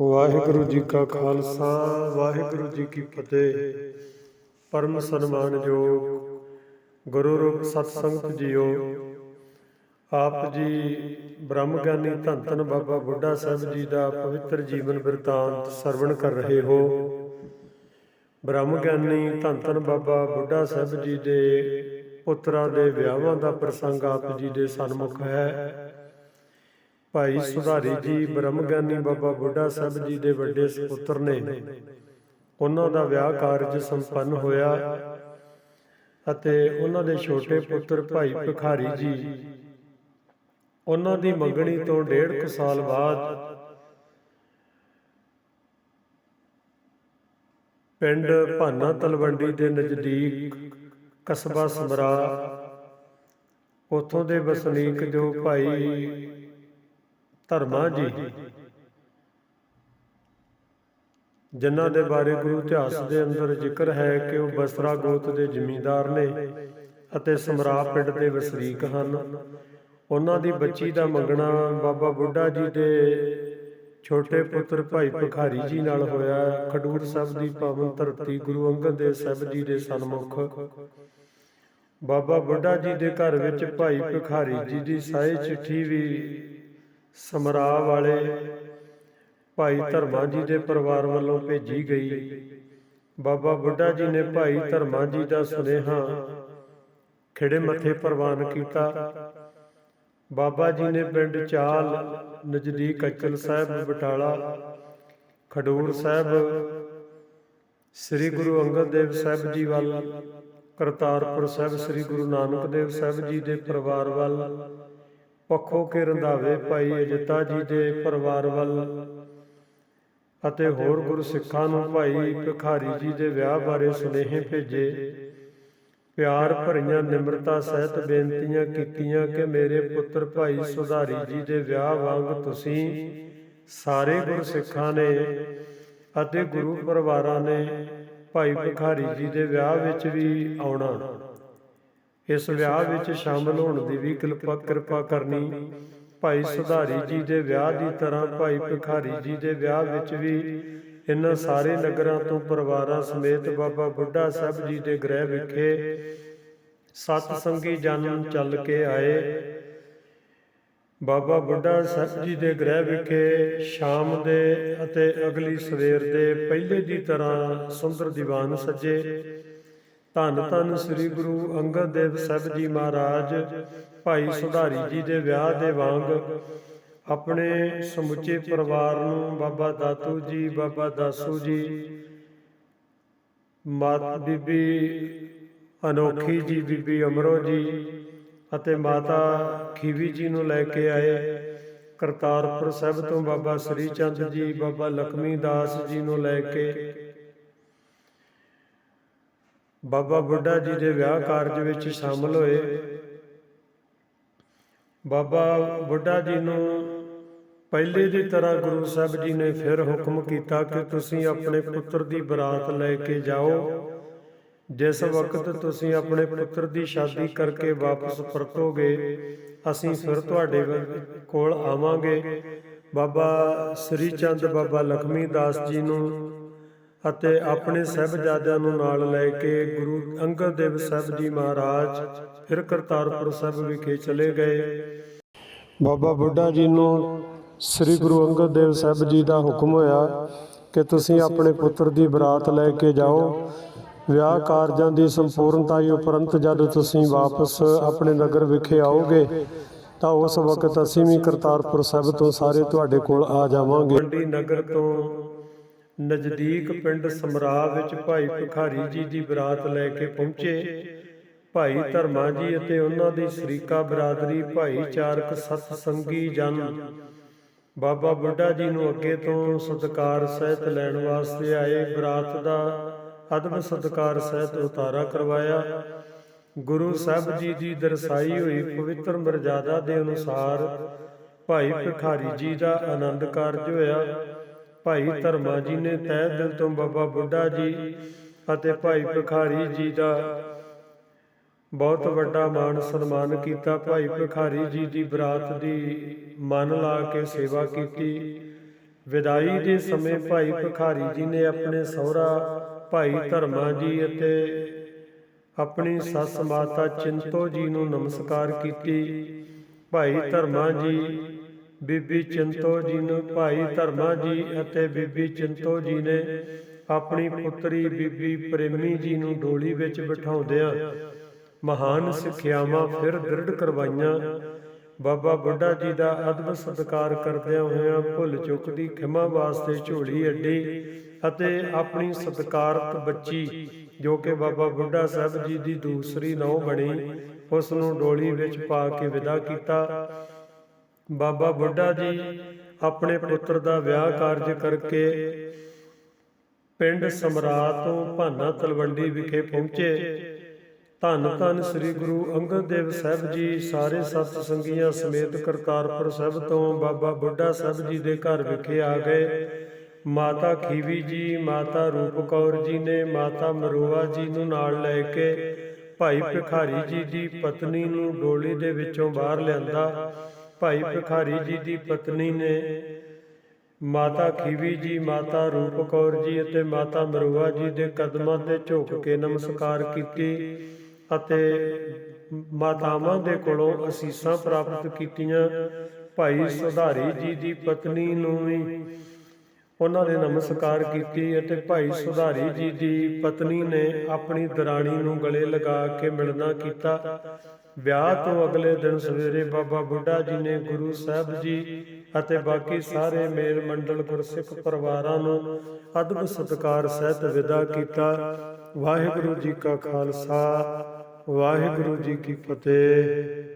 ਵਾਹਿਗੁਰੂ ਜੀ ਕਾ ਖਾਲਸਾ, ਵਾਹਿਗੁਰੂ ਜੀ ਕੀ ਫਤਿਹ। ਪਰਮ ਸਨਮਾਨਯੋਗ ਗੁਰੂ ਰੂਪ ਸਤ ਜੀਓ। ਆਪ ਜੀ ਬ੍ਰਹਮ ਗਿਆਨੀ ਧੰਨ ਧੰਨ ਬਾਬਾ ਬੁੱਢਾ ਸਾਹਿਬ ਜੀ ਦਾ ਪਵਿੱਤਰ ਜੀਵਨ ਬਿਰਤਾਂਤ ਸਰਵਣ ਕਰ ਰਹੇ ਹੋ। ਬ੍ਰਹਮ ਗਿਆਨੀ ਧੰਨ ਧੰਨ ਬਾਬਾ ਬੁੱਢਾ ਸਾਹਿਬ ਜੀ ਦੇ ਪੁੱਤਰਾਂ ਦੇ ਵਿਆਹਾਂ ਦਾ ਪ੍ਰਸੰਗ ਆਪ ਜੀ ਦੇ ਸਨਮੁਖ ਹੈ। ਭਾਈ ਸੁਧਾਰੀ ਜੀ ਬ੍ਰਹਮ ਗਿਆਨੀ ਬਾਬਾ ਬੁੱਢਾ ਸਾਹਿਬ ਜੀ ਦੇ ਵੱਡੇ ਸੁਪੁੱਤਰ ਨੇ। ਉਹਨਾਂ ਦਾ ਵਿਆਹ ਕਾਰਜ ਸੰਪੰਨ ਹੋਇਆ ਅਤੇ ਉਹਨਾਂ ਦੇ ਛੋਟੇ ਪੁੱਤਰ ਭਾਈ ਭਿਖਾਰੀ ਜੀ। ਉਹਨਾਂ ਦੀ ਮੰਗਣੀ ਤੋਂ ਡੇਢ ਕੁ ਸਾਲ ਬਾਅਦ ਪਿੰਡ ਭਾਨਾ ਤਲਵੰਡੀ ਦੇ ਨਜ਼ਦੀਕ ਕਸਬਾ ਸਮਰਾ। ਉਥੋਂ ਦੇ ਵਸਨੀਕ ਜੋ ਭਾਈ ਧਰਮਾ ਜੀ। ਜਿਨ੍ਹਾਂ ਦੇ ਬਾਰੇ ਗੁਰੂ ਇਤਿਹਾਸ ਦੇ ਅੰਦਰ ਜ਼ਿਕਰ ਹੈ ਕਿ ਉਹ ਬਸਰਾ ਗੋਤ ਦੇ ਜ਼ਮੀਂਦਾਰ ਨੇ ਅਤੇ ਸਮਰਾ ਪਿੰਡ ਦੇ ਵਸਨੀਕ ਹਨ। ਉਹਨਾਂ ਦੀ ਬੱਚੀ ਦਾ ਮੰਗਣਾ ਬਾਬਾ ਬੁੱਢਾ ਜੀ ਦੇ ਛੋਟੇ ਪੁੱਤਰ ਭਾਈ ਭਿਖਾਰੀ ਜੀ ਨਾਲ ਹੋਇਆ ਖਡੂਰ ਸਾਹਿਬ ਦੀ ਪਾਵਨ ਧਰਤੀ ਗੁਰੂ ਅੰਗਦ ਦੇਵ ਸਾਹਿਬ ਜੀ ਦੇ ਸਨਮੁਖ। ਬਾਬਾ ਬੁੱਢਾ ਜੀ ਦੇ ਘਰ ਵਿੱਚ ਭਾਈ ਭਿਖਾਰੀ ਜੀ ਦੀ ਸਾਈ ਚਿੱਠੀ ਵੀ ਸਮਰਾ ਵਾਲੇ ਭਾਈ ਧਰਮਾ ਜੀ ਦੇ ਪਰਿਵਾਰ ਵੱਲੋਂ ਭੇਜੀ ਗਈ। ਬਾਬਾ ਬੁੱਢਾ ਜੀ ਨੇ ਭਾਈ ਧਰਮਾ ਜੀ ਦਾ ਸੁਨੇਹਾ ਖਿੜੇ ਮੱਥੇ ਪ੍ਰਵਾਨ ਕੀਤਾ। ਬਾਬਾ ਜੀ ਨੇ ਪਿੰਡ ਚਾਲ ਨਜ਼ਦੀਕ ਅਚਲ ਸਾਹਿਬ ਬਟਾਲਾ, ਖਡੂਰ ਸਾਹਿਬ, ਸ੍ਰੀ ਗੁਰੂ ਅੰਗਦ ਦੇਵ ਸਾਹਿਬ ਜੀ ਵੱਲ, ਕਰਤਾਰਪੁਰ ਸਾਹਿਬ, ਸ੍ਰੀ ਗੁਰੂ ਨਾਨਕ ਦੇਵ ਸਾਹਿਬ ਜੀ ਦੇ ਪਰਿਵਾਰ ਵੱਲ ਪੱਖੋ ਕੇ ਰੰਧਾਵੇ ਭਾਈ ਅਜਿੱਤਾ ਜੀ ਦੇ ਪਰਿਵਾਰ ਵੱਲ। ਅਤੇ ਹੋਰ ਗੁਰੂ ਸਿੱਖਾਂ ਨੂੰ ਭਾਈ ਭਿਖਾਰੀ ਜੀ ਦੇ ਵਿਆਹ ਬਾਰੇ ਸੁਨੇਹੇ ਭੇਜੇ। ਪਿਆਰ ਭਰੀਆਂ ਨਿਮਰਤਾ ਸਹਿਤ ਬੇਨਤੀਆਂ ਕੀਤੀਆਂ ਕਿ ਮੇਰੇ ਪੁੱਤਰ ਭਾਈ ਸੁਧਾਰੀ ਜੀ ਦੇ ਵਿਆਹ ਵਾਂਗ ਤੁਸੀਂ ਸਾਰੇ ਗੁਰੂ ਸਿੱਖਾਂ ਨੇ ਅਤੇ ਗੁਰੂ ਪਰਿਵਾਰਾਂ ਨੇ ਭਾਈ ਭਿਖਾਰੀ ਜੀ ਦੇ ਵਿਆਹ ਵਿੱਚ ਵੀ ਆਉਣਾ। ਇਸ ਵਿਆਹ ਵਿੱਚ ਸ਼ਾਮਲ ਹੋਣ ਦੀ ਵੀ ਕਿਰਪਾ ਕਿਰਪਾ ਕਰਨੀ। ਭਾਈ ਸੁਧਾਰੀ ਜੀ ਦੇ ਵਿਆਹ ਦੀ ਤਰ੍ਹਾਂ, ਭਾਈ ਭਿਖਾਰੀ ਜੀ ਦੇ ਵਿਆਹ ਵਿੱਚ ਵੀ ਇਹਨਾਂ ਸਾਰੇ ਨਗਰਾਂ ਤੋਂ ਪਰਿਵਾਰਾਂ ਸਮੇਤ ਬਾਬਾ ਬੁੱਢਾ ਸਾਹਿਬ ਜੀ ਦੇ ਗ੍ਰਹਿ ਵਿਖੇ ਸਤ ਸੰਗੀ ਜਨ ਚੱਲ ਕੇ ਆਏ। ਬਾਬਾ ਬੁੱਢਾ ਸਾਹਿਬ ਜੀ ਦੇ ਗ੍ਰਹਿ ਵਿਖੇ ਸ਼ਾਮ ਦੇ ਅਤੇ ਅਗਲੀ ਸਵੇਰ ਦੇ ਪਹਿਲੇ ਦੀ ਤਰ੍ਹਾਂ ਸੁੰਦਰ ਦੀਵਾਨ ਸਜੇ। ਧੰਨ ਧੰਨ ਸ੍ਰੀ ਗੁਰੂ ਅੰਗਦ ਦੇਵ ਸਾਹਿਬ ਜੀ ਮਹਾਰਾਜ, ਭਾਈ ਸੁਧਾਰੀ ਜੀ ਦੇ ਵਿਆਹ ਦੇ ਵਾਂਗ ਆਪਣੇ ਸਮੁੱਚੇ ਪਰਿਵਾਰ ਨੂੰ ਬਾਬਾ ਦਾਤੂ ਜੀ, ਬਾਬਾ ਦਾਸੂ ਜੀ, ਮਾਤ ਬੀਬੀ ਅਨੋਖੀ ਜੀ, ਬੀਬੀ ਅਮਰੋ ਜੀ ਅਤੇ ਮਾਤਾ ਖੀਵੀ ਜੀ ਨੂੰ ਲੈ ਕੇ ਆਏ ਕਰਤਾਰਪੁਰ ਸਾਹਿਬ ਤੋਂ ਬਾਬਾ ਸ੍ਰੀ ਚੰਦ ਜੀ, ਬਾਬਾ ਲਖਮੀ ਦਾਸ ਜੀ ਨੂੰ ਲੈ ਕੇ ਬਾਬਾ ਬੁੱਢਾ ਜੀ ਦੇ ਵਿਆਹ ਕਾਰਜ ਵਿੱਚ ਸ਼ਾਮਲ ਹੋਏ। ਬਾਬਾ ਬੁੱਢਾ ਜੀ ਨੂੰ ਪਹਿਲੇ ਦੀ ਤਰ੍ਹਾਂ ਗੁਰੂ ਸਾਹਿਬ ਜੀ ਨੇ ਫਿਰ ਹੁਕਮ ਕੀਤਾ ਕਿ ਤੁਸੀਂ ਆਪਣੇ ਪੁੱਤਰ ਦੀ ਬਰਾਤ ਲੈ ਕੇ ਜਾਓ। ਜਿਸ ਵਕਤ ਤੁਸੀਂ ਆਪਣੇ ਪੁੱਤਰ ਦੀ ਸ਼ਾਦੀ ਕਰਕੇ ਵਾਪਸ ਪਰਤੋਗੇ, ਅਸੀਂ ਫਿਰ ਤੁਹਾਡੇ ਕੋਲ ਆਵਾਂਗੇ। ਬਾਬਾ ਸ੍ਰੀ ਚੰਦ ਬਾਬਾ ਲਖਮੀ ਦਾਸ ਜੀ ਨੂੰ ਅਤੇ ਆਪਣੇ ਸਹਿਬਜ਼ਾਦਿਆਂ ਨੂੰ ਨਾਲ ਲੈ ਕੇ ਗੁਰੂ ਅੰਗਦ ਦੇਵ ਸਾਹਿਬ ਜੀ ਮਹਾਰਾਜ ਫਿਰ ਕਰਤਾਰਪੁਰ ਸਾਹਿਬ ਵਿਖੇ ਚਲੇ ਗਏ। ਬਾਬਾ ਬੁੱਢਾ ਜੀ ਨੂੰ ਸ੍ਰੀ ਗੁਰੂ ਅੰਗਦ ਦੇਵ ਸਾਹਿਬ ਜੀ ਦਾ ਹੁਕਮ ਹੋਇਆ ਕਿ ਤੁਸੀਂ ਆਪਣੇ ਪੁੱਤਰ ਦੀ ਬਰਾਤ ਲੈ ਕੇ ਜਾਓ। ਵਿਆਹ ਕਾਰਜਾਂ ਦੀ ਸੰਪੂਰਨਤਾ ਉਪਰੰਤ ਜਦ ਤੁਸੀਂ ਵਾਪਸ ਆਪਣੇ ਨਗਰ ਵਿਖੇ ਆਓਗੇ, ਤਾਂ ਉਸ ਵਕਤ ਅਸੀਂ ਵੀ ਕਰਤਾਰਪੁਰ ਸਾਹਿਬ ਤੋਂ ਸਾਰੇ ਤੁਹਾਡੇ ਕੋਲ ਆ ਜਾਵਾਂਗੇ। ਮੰਡੀ ਨਗਰ ਤੋਂ ਨਜ਼ਦੀਕ ਪਿੰਡ ਸਮਰਾ ਵਿੱਚ ਭਾਈ ਭਿਖਾਰੀ ਜੀ ਦੀ ਬਰਾਤ ਲੈ ਕੇ ਪਹੁੰਚੇ। ਭਾਈ ਧਰਮਾ ਜੀ ਅਤੇ ਉਹਨਾਂ ਦੀ ਸ਼ਰੀਕਾ ਬਰਾਦਰੀ ਭਾਈਚਾਰਕ ਸਤ ਸੰਗੀ ਜਨ। ਬਾਬਾ ਬੁੱਢਾ ਜੀ ਨੂੰ ਅੱਗੇ ਤੋਂ ਸਤਕਾਰ ਸਹਿਤ ਲੈਣ ਵਾਸਤੇ ਆਏ। ਬਰਾਤ ਦਾ ਅਦਬ ਸਤਕਾਰ ਸਹਿਤ ਉਤਾਰਾ ਕਰਵਾਇਆ। ਗੁਰੂ ਸਾਹਿਬ ਜੀ ਦੀ ਦਰਸਾਈ ਹੋਈ ਪਵਿੱਤਰ ਮਰਜ਼ਾਦਾ ਦੇ ਅਨੁਸਾਰ ਭਾਈ ਭਿਖਾਰੀ ਜੀ ਦਾ ਆਨੰਦ ਕਾਰਜ ਹੋਇਆ। ਭਾਈ ਧਰਮਾ ਜੀ ਨੇ ਤਹਿ ਦਿਲ ਤੋਂ ਬਾਬਾ ਬੁੱਢਾ ਜੀ ਅਤੇ ਭਾਈ ਭਿਖਾਰੀ ਜੀ ਦਾ ਬਹੁਤ ਵੱਡਾ ਮਾਣ ਸਨਮਾਨ ਕੀਤਾ। ਭਾਈ ਭਿਖਾਰੀ ਜੀ ਦੀ ਬਰਾਤ ਦੀ ਮਨ ਲਾ ਕੇ ਸੇਵਾ ਕੀਤੀ। ਵਿਦਾਈ ਦੇ ਸਮੇਂ ਭਾਈ ਭਿਖਾਰੀ ਜੀ ਨੇ ਆਪਣੇ ਸਹੁਰਾ ਭਾਈ ਧਰਮਾ ਜੀ ਅਤੇ ਆਪਣੀ ਸੱਸ ਮਾਤਾ ਚਿੰਤੋ ਜੀ ਨੂੰ ਨਮਸਕਾਰ ਕੀਤੀ। ਭਾਈ ਧਰਮਾ ਜੀ ਬੀਬੀ ਚਿੰਤੋ ਜੀ ਨੂੰ ਭਾਈ ਧਰਮਾ ਜੀ ਅਤੇ ਬੀਬੀ ਚਿੰਤੋ ਜੀ ਨੇ ਆਪਣੀ ਪੁੱਤਰੀ ਬੀਬੀ ਪ੍ਰੇਮੀ ਜੀ ਨੂੰ ਡੋਲੀ ਵਿੱਚ ਬਿਠਾਉਂਦਿਆਂ ਮਹਾਨ ਸਿੱਖਿਆਵਾਂ ਫਿਰ ਦ੍ਰਿੜ ਕਰਵਾਈਆਂ। ਬਾਬਾ ਬੁੱਢਾ ਜੀ ਦਾ ਅਦਬ ਸਤਿਕਾਰ ਕਰਦਿਆਂ ਹੋਇਆਂ ਭੁੱਲ ਚੁੱਕ ਦੀ ਖਿਮਾ ਵਾਸਤੇ ਝੋਲੀ ਅੱਡੀ ਅਤੇ ਆਪਣੀ ਸਤਿਕਾਰਤ ਬੱਚੀ ਜੋ ਕਿ ਬਾਬਾ ਬੁੱਢਾ ਸਾਹਿਬ ਜੀ ਦੀ ਦੂਸਰੀ ਨੌ ਬਣੀ, ਉਸ ਨੂੰ ਡੋਲੀ ਵਿੱਚ ਪਾ ਕੇ ਵਿਦਾ ਕੀਤਾ। ਬਾਬਾ ਬੁੱਢਾ ਜੀ ਆਪਣੇ ਪੁੱਤਰ ਦਾ ਵਿਆਹ ਕਾਰਜ ਕਰਕੇ ਪਿੰਡ ਸਮਰਾ ਤੋਂ ਭਾਨਾ ਤਲਵੰਡੀ ਵਿਖੇ ਪਹੁੰਚੇ। ਧੰਨ ਧੰਨ ਸ੍ਰੀ ਗੁਰੂ ਅੰਗਦ ਦੇਵ ਸਾਹਿਬ ਜੀ, ਸਾਰੇ ਸਤ ਸੰਗੀਆਂ ਸਮੇਤ ਕਰਤਾਰਪੁਰ ਸਾਹਿਬ ਤੋਂ ਬਾਬਾ ਬੁੱਢਾ ਸਾਹਿਬ ਜੀ ਦੇ ਘਰ ਵਿਖੇ ਆ ਗਏ। ਮਾਤਾ ਖੀਵੀ ਜੀ, ਮਾਤਾ ਰੂਪ ਕੌਰ ਜੀ ਨੇ, ਮਾਤਾ ਮਰੂਆ ਜੀ ਨੂੰ ਨਾਲ ਲੈ ਕੇ ਭਾਈ ਭਿਖਾਰੀ ਜੀ ਦੀ ਪਤਨੀ ਨੂੰ ਡੋਲੀ ਦੇ ਵਿੱਚੋਂ ਬਾਹਰ ਲਿਆਂਦਾ। ਭਾਈ ਭਿਖਾਰੀ ਜੀ ਦੀ ਪਤਨੀ ਨੇ ਮਾਤਾ ਖੀਵੀ ਜੀ, ਮਾਤਾ ਰੂਪ ਕੌਰ ਜੀ ਅਤੇ ਮਾਤਾ ਮਰੂਆ ਜੀ ਦੇ ਕਦਮਾਂ ਤੇ ਝੁਕ ਕੇ ਨਮਸਕਾਰ ਕੀਤੀ ਅਤੇ ਮਾਤਾਵਾਂ ਦੇ ਕੋਲੋਂ ਅਸੀਸਾਂ ਪ੍ਰਾਪਤ ਕੀਤੀਆਂ। ਭਾਈ ਸੁਧਾਰੀ ਜੀ ਦੀ ਪਤਨੀ ਨੂੰ ਵੀ ਉਹਨਾਂ ਨੇ ਨਮਸਕਾਰ ਕੀਤੀ ਅਤੇ ਭਾਈ ਸੁਧਾਰੀ ਜੀ ਦੀ ਪਤਨੀ ਨੇ ਆਪਣੀ ਦਰਾਣੀ ਨੂੰ ਗਲੇ ਲਗਾ ਕੇ ਮਿਲਣਾ ਕੀਤਾ। ਵਿਆਹ ਤੋਂ ਅਗਲੇ ਦਿਨ ਸਵੇਰੇ ਬਾਬਾ ਬੁੱਢਾ ਜੀ ਨੇ ਗੁਰੂ ਸਾਹਿਬ ਜੀ ਅਤੇ ਬਾਕੀ ਸਾਰੇ ਮੇਲ ਮੰਡਲ ਗੁਰਸਿੱਖ ਪਰਿਵਾਰਾਂ ਨੂੰ ਅਦਬ ਸਤਿਕਾਰ ਸਹਿਤ ਵਿਦਾ ਕੀਤਾ। ਵਾਹਿਗੁਰੂ ਜੀ ਕਾ ਖਾਲਸਾ, ਵਾਹਿਗੁਰੂ ਜੀ ਕੀ ਫਤਿਹ।